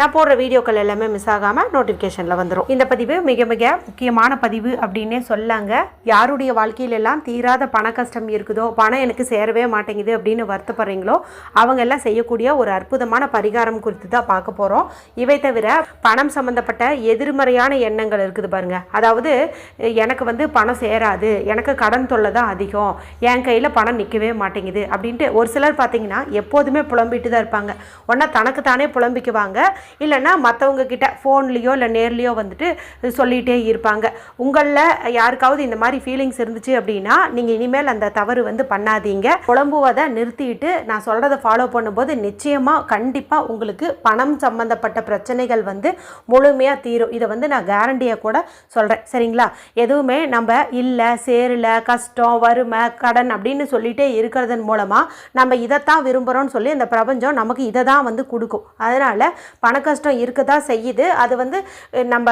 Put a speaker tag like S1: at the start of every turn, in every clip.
S1: நான் போடுற வீடியோக்கள் எல்லாமே மிஸ் ஆகாமல் நோட்டிஃபிகேஷனில் வந்துடும் இந்த பதிவு மிக மிக முக்கியமான பதிவு அப்படின்னே சொல்லாங்க. யாருடைய வாழ்க்கையிலெல்லாம் தீராத பண கஷ்டம் இருக்குதோ பணம் எனக்கு சேரவே மாட்டேங்குது அப்படின்னு வருத்தப்படுறீங்களோ அவங்க எல்லாம் செய்யக்கூடிய ஒரு அற்புதமான பரிகாரம் குறித்து தான் பார்க்க போகிறோம் இவை தவிர பணம் சம்மந்தப்பட்ட எதிர்மறையான எண்ணங்கள் இருக்குது பாருங்க. அதாவது எனக்கு வந்து பணம் சேராது எனக்கு கடன் தொல்லை தான் அதிகம் என் கையில் பணம் நிற்கவே மாட்டேங்குது அப்படின்ட்டு ஒரு சிலர் பார்த்தீங்கன்னா எப்போதுமே புலம்பிட்டு தான் இருப்பாங்க. ஒன்றா தனக்கு தானே புலம்பிக்குவாங்க இல்லைன்னா மற்றவங்கக்கிட்ட ஃபோன்லேயோ இல்லை நேர்லேயோ வந்துட்டு சொல்லிகிட்டே இருப்பாங்க. உங்களில் யாருக்காவது இந்த மாதிரி ஃபீலிங்ஸ் இருந்துச்சு அப்படின்னா நீங்கள் இனிமேல் அந்த தவறு வந்து பண்ணாதீங்க. குழம்புவதை நிறுத்திட்டு நான் சொல்கிறத ஃபாலோ பண்ணும்போது நிச்சயமாக கண்டிப்பாக உங்களுக்கு பணம் சம்மந்தப்பட்ட பிரச்சனைகள் வந்து முழுமையாக தீரும். இதை வந்து நான் கேரண்டியாக கூட சொல்கிறேன் சரிங்களா? எதுவுமே நம்ம இல்லை சேரல கஷ்டம் வறுமை கடன் அப்படின்னு சொல்லிகிட்டே இருக்கிறதன் மூலமாக நம்ம இதைத்தான் விரும்புகிறோம்னு சொல்லி அந்த பிரபஞ்சம் நமக்கு இதை தான் வந்து கொடுக்கும். அதனால் பண கஷ்டம் இருக்க தான் செய்யுது. அது வந்து நம்ம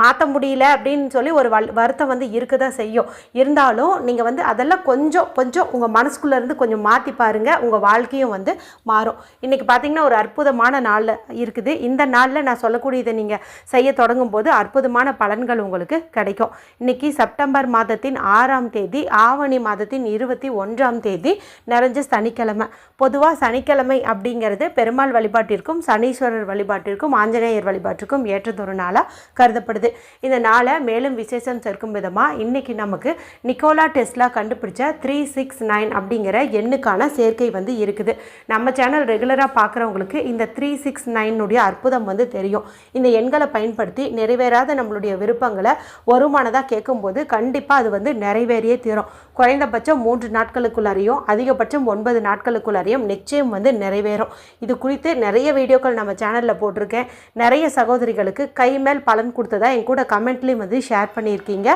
S1: மாற்ற முடியல அப்படின்னு சொல்லி ஒரு வல் வருத்தம் வந்து இருக்க தான் செய்யும். இருந்தாலும் நீங்கள் வந்து அதெல்லாம் கொஞ்சம் கொஞ்சம் உங்கள் மனசுக்குள்ளேருந்து கொஞ்சம் மாற்றி பாருங்கள் உங்கள் வாழ்க்கையும் வந்து மாறும். இன்றைக்கி பார்த்தீங்கன்னா ஒரு அற்புதமான நாளில் இருக்குது. இந்த நாளில் நான் சொல்லக்கூடியதை நீங்கள் செய்ய தொடங்கும் போது அற்புதமான பலன்கள் உங்களுக்கு கிடைக்கும். இன்றைக்கி செப்டம்பர் மாதத்தின் ஆறாம் தேதி ஆவணி மாதத்தின் இருபத்தி ஒன்றாம் தேதி நிறைஞ்ச சனிக்கிழமை. பொதுவாக சனிக்கிழமை அப்படிங்கிறது பெருமாள் வழிபாட்டிற்கும் சனீஸ்வரர் வழிபாட்டிற்கும் ஆஞ்சநேயர் வழிபாட்டிற்கும் ஏற்றதொரு நாளாக கருதப்படுது. இந்த நாளை மேலும் விசேஷம் சேர்க்கும் விதமாக இன்னைக்கு நமக்கு நிக்கோலா டெஸ்லா கண்டுபிடிச்ச த்ரீ சிக்ஸ் நைன் அப்படிங்கிற எண்ணுக்கான சேர்க்கை வந்து இருக்குது. நம்ம சேனல் ரெகுலராக பார்க்குறவங்களுக்கு இந்த த்ரீ சிக்ஸ் நைனுடைய அற்புதம் வந்து தெரியும். இந்த எண்களை பயன்படுத்தி நிறைவேறாத நம்மளுடைய விருப்பங்களை வருமானதாக கேட்கும்போது கண்டிப்பாக அது வந்து நிறைவேறியே தீரும். குறைந்தபட்சம் மூன்று நாட்களுக்குள்ளாரையும் அதிகபட்சம் ஒன்பது நாட்களுக்குள்ளாரையும் நிச்சயம் வந்து நிறைவேறும். இது குறித்து நிறைய வீடியோக்கள் நம்ம சேனலில் போட்டிருக்கேன். நிறைய சகோதரிகளுக்கு கை மேல் பலன் கொடுத்ததா என் கூட கமெண்ட்லேயும் வந்து ஷேர் பண்ணியிருக்கீங்க.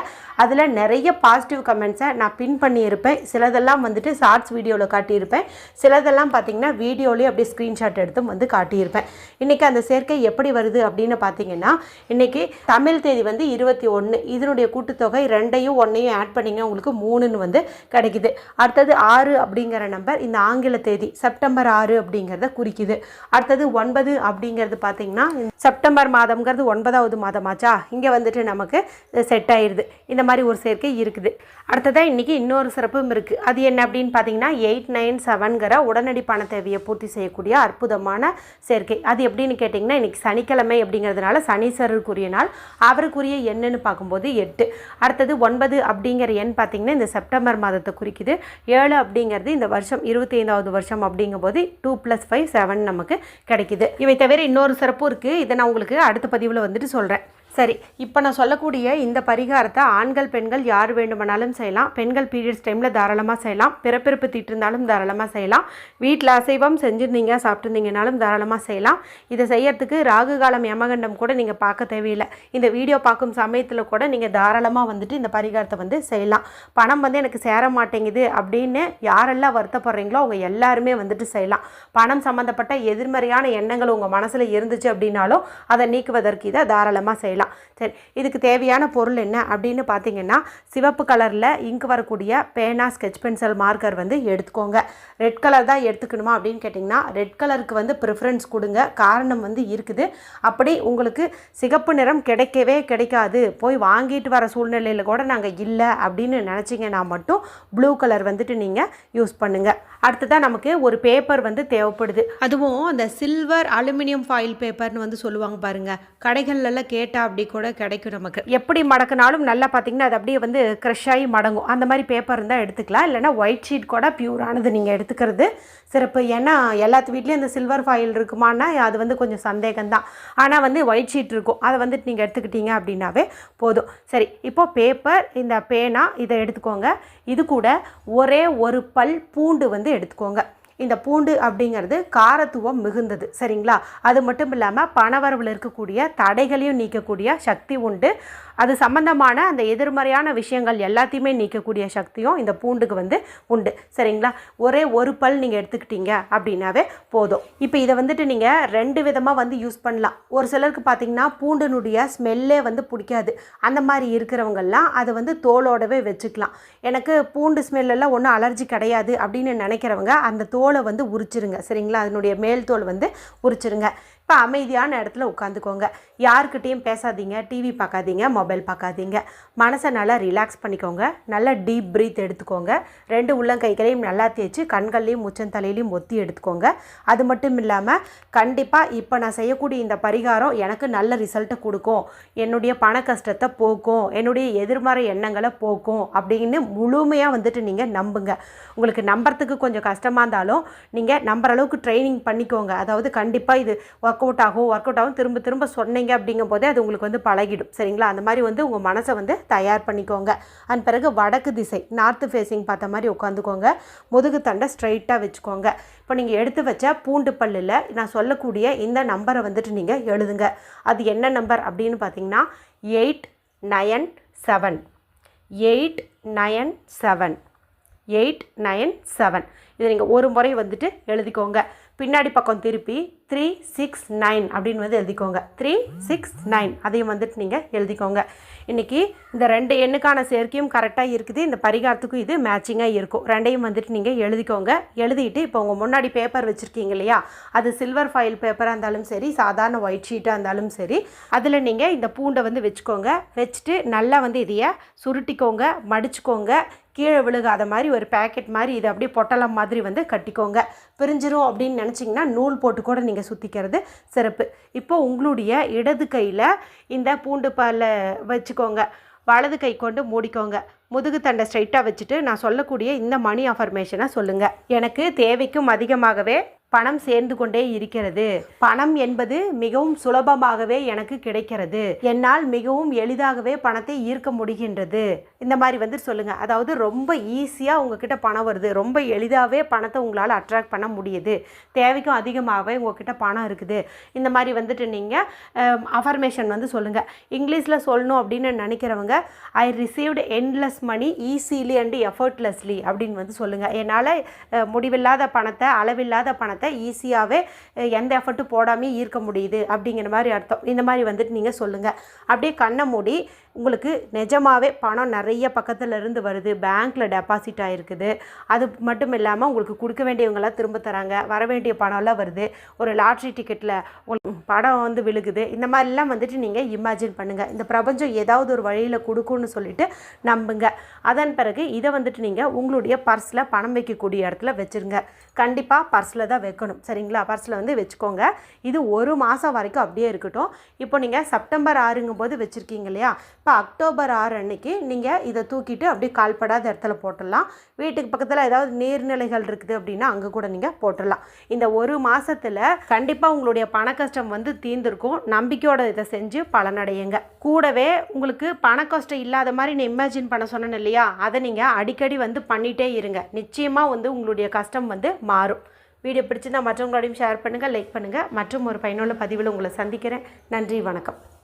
S1: அதில் நிறைய பாசிட்டிவ் கமெண்ட்ஸை நான் பின் பண்ணியிருப்பேன். சிலதெல்லாம் வந்துட்டு ஷார்ட்ஸ் வீடியோவில் காட்டியிருப்பேன். சிலதெல்லாம் பார்த்தீங்கன்னா வீடியோலேயே அப்படியே ஸ்க்ரீன்ஷாட் எடுத்தும் வந்து காட்டியிருப்பேன். இன்றைக்கி அந்த சேர்க்கை எப்படி வருது அப்படின்னு பார்த்தீங்கன்னா இன்றைக்கி தமிழ் தேதி வந்து இருபத்தி ஒன்று இதனுடைய கூட்டுத்தொகை ரெண்டையும் ஒன்றையும் ஆட் பண்ணிங்கன்னா உங்களுக்கு மூணுன்னு வந்து கிடைக்குது. அடுத்தது ஆறு அப்படிங்கிற நம்பர் இந்த ஆங்கில தேதி செப்டம்பர் ஆறு அப்படிங்கிறத குறிக்குது. அடுத்தது ஒன்பது அப்படிங்கிறது பார்த்திங்கன்னா செப்டம்பர் மாதம்ங்கிறது ஒன்பதாவது மாதமாச்சா? இங்கே வந்துட்டு நமக்கு செட் ஆயிடுது இந்த மாதிரி ஒரு சேர்க்கை இருக்குது. அடுத்ததாக இன்றைக்கி இன்னொரு சிறப்பும் இருக்குது அது என்ன அப்படின்னு பார்த்தீங்கன்னா எயிட் நைன் செவன்கிற உடனடி பண தேவையை பூர்த்தி செய்யக்கூடிய அற்புதமான சேர்க்கை. அது எப்படின்னு கேட்டிங்கன்னா இன்றைக்கி சனிக்கிழமை அப்படிங்கிறதுனால சனீஸ்வரருக்குரிய நாள் அவருக்குரிய எண்ணுன்னு பார்க்கும்போது எட்டு. அடுத்தது ஒன்பது அப்படிங்கிற எண் பார்த்தீங்கன்னா இந்த செப்டம்பர் மாதத்தை குறிக்குது. ஏழு அப்படிங்கிறது இந்த வருஷம் இருபத்தி ஐந்தாவது வருஷம் அப்படிங்கும்போது டூ ப்ளஸ் ஃபைவ் செவன் நமக்கு கிடைக்குது. இவை தவிர இன்னொரு சிறப்பு இருக்குது இதை நான் உங்களுக்கு அடுத்த பதிவில் வந்துட்டு சொல்கிறேன் சரி இப்போ நான் சொல்லக்கூடிய இந்த பரிகாரத்தை ஆண்கள் பெண்கள் யார் வேண்டுமானாலும் செய்யலாம். பெண்கள் பீரியட்ஸ் டைமில் தாராளமாக செய்யலாம். பிறப்பிறப்பு தீட்டிருந்தாலும் தாராளமாக செய்யலாம். வீட்டில் அசைவம் செஞ்சுருந்தீங்க சாப்பிட்ருந்தீங்கனாலும் தாராளமாக செய்யலாம். இதை செய்யறதுக்கு ராகு காலம் யமகண்டம் கூட நீங்கள் பார்க்க தேவையில்லை. இந்த வீடியோ பார்க்கும் சமயத்தில் கூட நீங்கள் தாராளமாக வந்துட்டு இந்த பரிகாரத்தை வந்து செய்யலாம். பணம் வந்து எனக்கு சேர மாட்டேங்குது அப்படின்னு யாரெல்லாம் வருத்தப்படுறீங்களோ அவங்க எல்லாருமே வந்துட்டு செய்யலாம். பணம் சம்மந்தப்பட்ட எதிர்மறையான எண்ணங்கள் உங்கள் மனசில் இருந்துச்சு அப்படின்னாலும் அதை நீக்குவதற்கு இதை தாராளமாக செய்யலாம். சரி இதுக்கு தேவையான பொருள் என்ன அப்படின்னு பார்த்தீங்கன்னா சிவப்பு கலரில் இங்க் வரக்கூடிய பேனா ஸ்கெட்ச் பென்சில் மார்க்கர் வந்து எடுத்துக்கோங்க. ரெட் கலர் தான் எடுத்துக்கணுமா அப்படின்னு கேட்டிங்கன்னா ரெட் கலருக்கு வந்து ப்ரிஃபரன்ஸ் கொடுங்க. காரணம் வந்து இருக்குது. அப்படி உங்களுக்கு சிகப்பு நிறம் கிடைக்கவே கிடைக்காது. போய் வாங்கிட்டு வர சூழ்நிலையில் கூட நாங்கள் இல்லை அப்படின்னு நினச்சிங்கன்னா மட்டும் ப்ளூ கலர் வந்துட்டு நீங்கள் யூஸ் பண்ணுங்கள் அடுத்ததாக நமக்கு ஒரு பேப்பர் வந்து தேவைப்படுது. அதுவும் அந்த சில்வர் அலுமினியம் ஃபாயில் பேப்பர்னு வந்து சொல்லுவாங்க பாருங்கள் கடைகள்லாம் கேட்டால் அப்படி கூட கிடைக்கும் நமக்கு. எப்படி மடக்குனாலும் நல்லா பார்த்தீங்கன்னா அது அப்படியே வந்து க்ரெஷ் ஆகி மடங்கும். அந்த மாதிரி பேப்பர் இருந்தால் எடுத்துக்கலாம். இல்லைன்னா ஒயிட் ஷீட் கூட பியூரானது நீங்கள் எடுத்துக்கிறது சிறப்பு. ஏன்னா எல்லாத்து வீட்லேயும் இந்த சில்வர் ஃபாயில் இருக்குமானா அது வந்து கொஞ்சம் சந்தேகம்தான். ஆனால் வந்து ஒயிட் ஷீட் இருக்கும். அதை வந்துட்டு நீங்கள் எடுத்துக்கிட்டீங்க அப்படின்னாவே போதும். சரி இப்போது பேப்பர் இந்த பேனா இதை எடுத்துக்கோங்க. இது கூட ஒரே ஒரு பல் பூண்டு வந்து எடுத்துக்கோங்க. இந்த பூண்டு அப்படிங்கிறது காரத்துவம் மிகுந்தது சரிங்களா? அது மட்டும் இல்லாமல் பணவரவில் இருக்கக்கூடிய தடைகளையும் நீக்கக்கூடிய சக்தி உண்டு. அது சம்பந்தமான அந்த எதிர்மறையான விஷயங்கள் எல்லாத்தையுமே நீக்கக்கூடிய சக்தியும் இந்த பூண்டுக்கு வந்து உண்டு சரிங்களா? ஒரே ஒரு பல் நீங்கள் எடுத்துக்கிட்டீங்க அப்படின்னாவே போதும். இப்போ இதை வந்துட்டு நீங்கள் ரெண்டு விதமாக வந்து யூஸ் பண்ணலாம். ஒரு சிலருக்கு பார்த்தீங்கன்னா பூண்டினுடைய ஸ்மெல்லே வந்து பிடிக்காது. அந்த மாதிரி இருக்கிறவங்கெல்லாம் அதை வந்து தோலோடவே வச்சுக்கலாம். எனக்கு பூண்டு ஸ்மெல்லெல்லாம் ஒன்றும் அலர்ஜி கிடையாது அப்படின்னு நினைக்கிறவங்க அந்த தோல் வந்து உரிச்சிருங்க. சரிங்களா? அதனுடைய மேல் தோல் வந்து உரிச்சிருங்க. இப்போ அமைதியான இடத்துல உட்காந்துக்கோங்க. யாருக்கிட்டேயும் பேசாதீங்க டிவி பார்க்காதீங்க மொபைல் பார்க்காதீங்க. மனசை நல்லா ரிலாக்ஸ் பண்ணிக்கோங்க. நல்லா டீப் ப்ரீத் எடுத்துக்கோங்க. ரெண்டு உள்ளங்கைகளையும் நல்லா தேய்ச்சி கண்கள்லையும் முச்சந்தலையிலையும் ஒத்தி எடுத்துக்கோங்க. அது மட்டும் இல்லாமல் கண்டிப்பாக இப்போ நான் செய்யக்கூடிய இந்த பரிகாரம் எனக்கு நல்ல ரிசல்ட்டை கொடுக்கும். என்னுடைய பண கஷ்டத்தை போக்கும். என்னுடைய எதிர்மறை எண்ணங்களை போக்கும் அப்படின்னு முழுமையாக வந்துட்டு நீங்கள் நம்புங்க. உங்களுக்கு நம்புறதுக்கு கொஞ்சம் கஷ்டமாக இருந்தாலும் நீங்கள் நம்புற அளவுக்கு ட்ரைனிங் பண்ணிக்கோங்க. அதாவது கண்டிப்பாக இது ஒர்க் அவுட் ஆகும் ஒர்க் அவுட் ஆகும். திரும்ப திரும்ப சொன்னீங்க அப்படிங்கும் போதே அது உங்களுக்கு வந்து பழகிடும். சரிங்களா? அந்த மாதிரி வந்து உங்கள் மனசை வந்து தயார் பண்ணிக்கோங்க. அண்ட் பிறகு வடக்கு திசை நார்த்து ஃபேஸிங் பார்த்த மாதிரி உட்காந்துக்கோங்க. முதுகு தண்டை ஸ்ட்ரைட்டாக வச்சுக்கோங்க. இப்போ நீங்கள் எடுத்து வச்ச பூண்டு பல்லில் நான் சொல்லக்கூடிய இந்த நம்பரை வந்துட்டு நீங்கள் எழுதுங்க. அது என்ன நம்பர் அப்படின்னு பார்த்தீங்கன்னா eight nine seven eight nine seven eight nine seven இதை நீங்கள் ஒரு முறை வந்துட்டு எழுதிக்கோங்க. பின்னாடி பக்கம் திருப்பி த்ரீ சிக்ஸ் நைன் அப்படின்னு வந்து எழுதிக்கோங்க. த்ரீ சிக்ஸ் நைன் அதையும் வந்துட்டு நீங்கள் எழுதிக்கோங்க. இன்றைக்கி இந்த ரெண்டு எண்ணுக்கான சேர்க்கையும் கரெக்டாக இருக்குது. இந்த பரிகாரத்துக்கும் இது மேட்சிங்காக இருக்கும். ரெண்டையும் வந்துட்டு நீங்கள் எழுதிக்கோங்க. எழுதிட்டு இப்போ உங்கள் முன்னாடி பேப்பர் வச்சுருக்கீங்க இல்லையா? அது சில்வர் ஃபைல் பேப்பராக இருந்தாலும் சரி சாதாரண ஒயிட் ஷீட்டாக இருந்தாலும் சரி அதில் நீங்கள் இந்த பூண்டை வந்து வச்சுக்கோங்க. வச்சுட்டு நல்லா வந்து இதையை சுருட்டிக்கோங்க மடிச்சுக்கோங்க. கீழே விழுகாத மாதிரி ஒரு பேக்கெட் மாதிரி இதை அப்படியே பொட்டலம் மாதிரி வந்து கட்டிக்கோங்க. பிரிஞ்சிரும் அப்படின்னு நினச்சிங்கன்னா நூல் போட்டு கூட நீங்கள் சுற்றிக்கிறது சிறப்பு. இப்போ உங்களுடைய இடது கையில் இந்த பூண்டு பாலை வச்சுக்கோங்க. வலது கை கொண்டு மூடிக்கோங்க. முதுகு தண்டை ஸ்ட்ரைட்டாக வச்சுட்டு நான் சொல்லக்கூடிய இந்த மணி அஃபர்மேஷனை சொல்லுங்கள் எனக்கு தேவைக்கும் அதிகமாகவே பணம் சேர்ந்து கொண்டே இருக்கிறது. பணம் என்பது மிகவும் சுலபமாகவே எனக்கு கிடைக்கிறது. என்னால் மிகவும் எளிதாகவே பணத்தை ஈர்க்க முடிகின்றது. இந்த மாதிரி வந்து சொல்லுங்க. அதாவது ரொம்ப ஈஸியாக உங்ககிட்ட பணம் வருது. ரொம்ப எளிதாகவே பணத்தை உங்களால் அட்ராக்ட் பண்ண முடியுது. தேவைக்கும் அதிகமாகவே உங்ககிட்ட பணம் இருக்குது. இந்த மாதிரி வந்துட்டு நீங்கள் அஃபர்மேஷன் வந்து சொல்லுங்கள் இங்கிலீஷில் சொல்லணும் அப்படின்னு நினைக்கிறவங்க I received endless money easily and effortlessly அப்படின்னு வந்து சொல்லுங்கள் என்னால் முடிவில்லாத பணத்தை அளவில்லாத பணத்தை ஈஸியாகவே எந்த எஃபர்ட்டும் போடாமல் ஈர்க்க முடியுது அப்படிங்கிற மாதிரி அர்த்தம். இந்த மாதிரி வந்துட்டு நீங்கள் சொல்லுங்கள் அப்படியே கண்ணை மூடி உங்களுக்கு நிஜமாகவே பணம் நிறைய பக்கத்தில் இருந்து வருது. பேங்க்கில் டெபாசிட் ஆகிருக்குது அது மட்டும் இல்லாமல் உங்களுக்கு கொடுக்க வேண்டியவங்களாம் திரும்ப தராங்க. வர வேண்டிய பணம்லாம் வருது. ஒரு லாட்ரி டிக்கெட்டில் உங்களுக்கு படம் வந்து விழுகுது. இந்த மாதிரிலாம் வந்துட்டு நீங்கள் இமேஜின் பண்ணுங்கள் இந்த பிரபஞ்சம் ஏதாவது ஒரு வழியில் கொடுக்கும்னு சொல்லிட்டு நம்புங்க. அதன் பிறகு இதை வந்துட்டு நீங்கள் உங்களுடைய பர்ஸில் பணம் வைக்கக்கூடிய இடத்துல வச்சுருங்க. கண்டிப்பாக பர்ஸில் தான் வைக்கணும். சரிங்களா? பர்ஸில் வந்து வச்சுக்கோங்க. இது ஒரு மாதம் வரைக்கும் அப்படியே இருக்கட்டும். இப்போ நீங்கள் செப்டம்பர் ஆறுங்கும் போது வச்சுருக்கீங்க இல்லையா? இப்போ அக்டோபர் ஆறு அன்னைக்கு நீங்கள் இதை தூக்கிட்டு அப்படியே கால்படாத இடத்துல போட்டுடலாம். வீட்டுக்கு பக்கத்தில் ஏதாவது நீர்நிலைகள் இருக்குது அப்படின்னா அங்கே கூட நீங்கள் போட்டுடலாம். இந்த ஒரு மாதத்தில் கண்டிப்பாக உங்களுடைய பண கஷ்டம் வந்து தீர்ந்துருக்கும். நம்பிக்கையோட இதை செஞ்சு பலனடையுங்க. கூடவே உங்களுக்கு பண கஷ்டம் இல்லாத மாதிரி நான் இமேஜின் பண்ண சொன்னேன் இல்லையா? அதை நீங்கள் அடிக்கடி வந்து பண்ணிகிட்டே இருங்க. நிச்சயமாக வந்து உங்களுடைய கஷ்டம் வந்து மாறும். வீடியோ பிடிச்சிருந்தால் மற்றவங்களோடையும் ஷேர் பண்ணுங்கள் லைக் பண்ணுங்கள் மற்றும் ஒரு பயனுள்ள பதிவில் உங்களை சந்திக்கிறேன். நன்றி வணக்கம்.